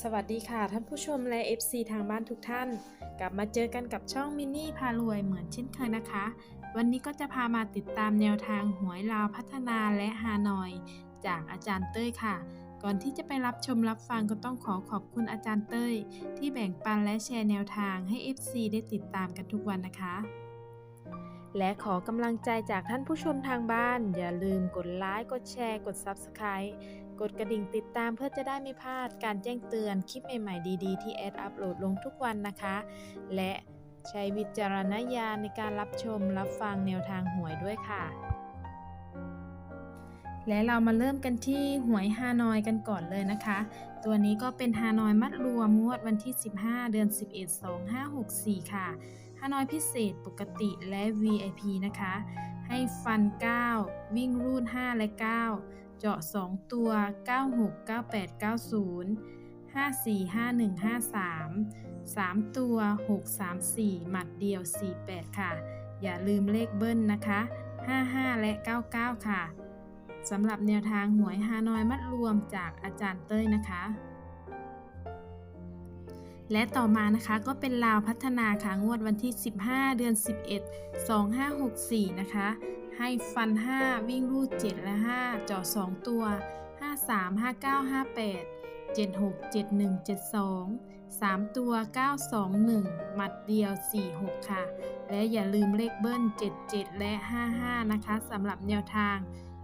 สวัสดีค่ะท่านผู้ชมและ FC ทางบ้านทุกท่าน กลับมาเจอกันกับช่องมินนี่พารวยเหมือนเช่นเคยนะคะ วันนี้ก็จะพามาติดตามแนวทางหวยลาวพัฒนาและฮานอย จากอาจารย์เต้ยค่ะ ก่อนที่จะไปรับชมรับฟังก็ต้องขอขอบคุณอาจารย์เต้ย ที่แบ่งปันและแชร์แนวทางให้ FC ได้ติดตามกันทุกวันนะคะ และขอกำลังใจจากท่านผู้ชมทางบ้าน อย่าลืมกดไลค์กดแชร์ กด Subscribe กดกระดิ่งติดตามเพื่อจะได้ไม่พลาดการแจ้งเตือนคลิปใหม่ ๆ ดี ๆ ที่แอดอัปโหลดลงทุกวันนะคะ และใช้วิจารณญาณในการรับชมรับฟังแนวทางหวยด้วยค่ะ และเรามาเริ่มกันที่หวยฮานอยกันก่อนเลยนะคะ ตัวนี้ก็เป็นฮานอยมัดรวมงวดวันที่ 15 เดือน 11 2564 ค่ะ ฮานอยพิเศษปกติและ VIP นะคะ ให้ฟัน 9 วิ่งรูด 5 และ 9 เจาะ 2 ตัว 96 98 90 54 51 53 3 ตัว 6 3 4 หมัดเดียว 48 ค่ะ อย่าลืมเลขเบิ้ลนะคะ 55 และ 99 ค่ะสำหรับแนวทางหวยฮานอยมัดรวมจากอาจารย์เต้ยนะคะ และต่อมานะคะก็เป็นลาวพัฒนาค่ะงวดวันที่ 15 เดือน 11 2564 นะคะ ให้ฟัน 5 วิ่งรูด 7 และ 5จาะ2ตัว 53 59 58 76 71 72 3 ตัว 921 หมัดเดียว 46 ค่ะ และอย่าลืมเลขเบิ้ล 77 และ 55 นะคะสำหรับแนวทาง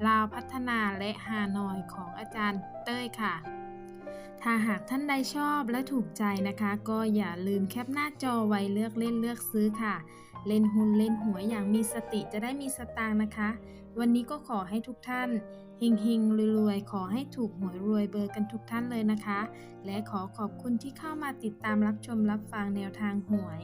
ลาวพัฒนาและฮานอยของอาจารย์เต้ยค่ะ ถ้าหากท่านใดชอบและถูกใจนะคะ ก็อย่าลืมแคปหน้าจอไว้เลือกเล่นเลือกซื้อค่ะ เล่นหุ้นเล่นหวยอย่างมีสติจะได้มีสตางค์นะคะ วันนี้ก็ขอให้ทุกท่านเฮงเฮงรวยๆ ขอให้ถูกหวยรวยเบอร์กันทุกท่านเลยนะคะ และขอขอบคุณที่เข้ามาติดตามรับชมรับฟังแนวทางหวย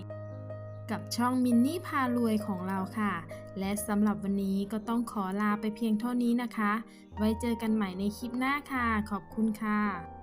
กับช่องมินนี่พารวยของเราค่ะ และสำหรับวันนี้ก็ต้องขอลาไปเพียงเท่านี้นะคะ ไว้เจอกันใหม่ในคลิปหน้าค่ะ ขอบคุณค่ะ